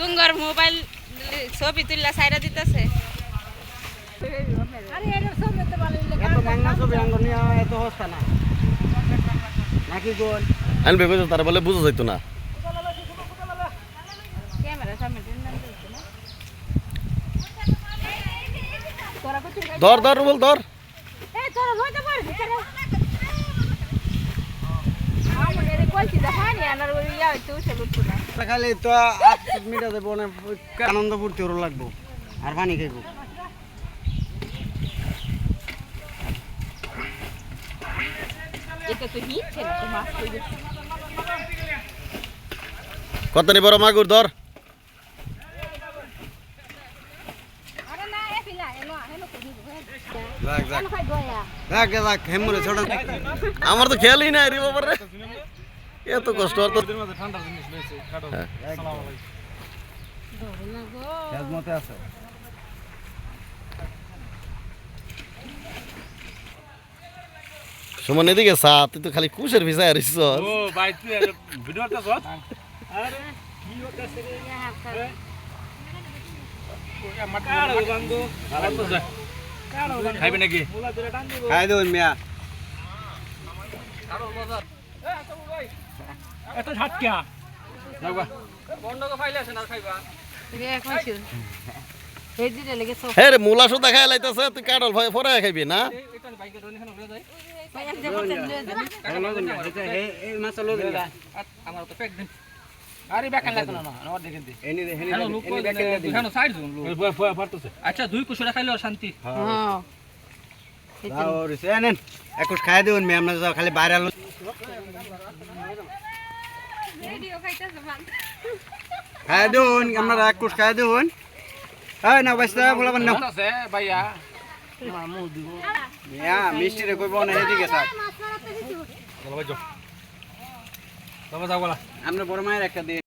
তুঙ্গর mobile ছবি তুললা সাইরা দিতেছে। এত মাংনা ছবি আঙ্গ নিয়ে এত হস্তা না। নাকি গোল? আমি ভেবে তারা বলে বুঝা যাইতো না। ক্যামেরা সামনে দিন না? ধর ধর রুবল ধর। খালি তো আট মিনিট দেবো না আনন্দ ফুর্তি ওর লাগবো আর পানি খাইবো। এটা তো হিট ছিল তো মাছ কই কত নি বড় মাগুর ধর? যাক যাক। যাক যাক হেমুরে আমার তো খেয়ালই নাই রে বাবার। এত কষ্ট আর তো হ্যাঁ। মতে আছে সুমন এদিকে সা তুই তো খালি কুশের ভিসায় আর ও ভাই তুই ভিডিও করতেছ আরে কি করতেছ রে খাইবে নাকি খাই দেবেন মিয়া এত ঝাটকা এই দিলে লেগে সব হ্যাঁ রে মুলা সুদা খাই লাইতেছে তুই কাটল ভয় ফরে খাইবি না? দিন। দিন আচ্ছা দুই কুশরা খাইলে শান্তি। হ্যাঁ। সেনেন একুশ খাই দেবেন মিয়া খালি বাইরে খাই দেবেন আমরা একুশ খাই দেবেন হ্যাঁ না বাইসটা বলাবেন আছে ভাইয়া মিষ্টি রে কইব না এদিকে বলা আমরা বড় মায়ের একটা দিয়ে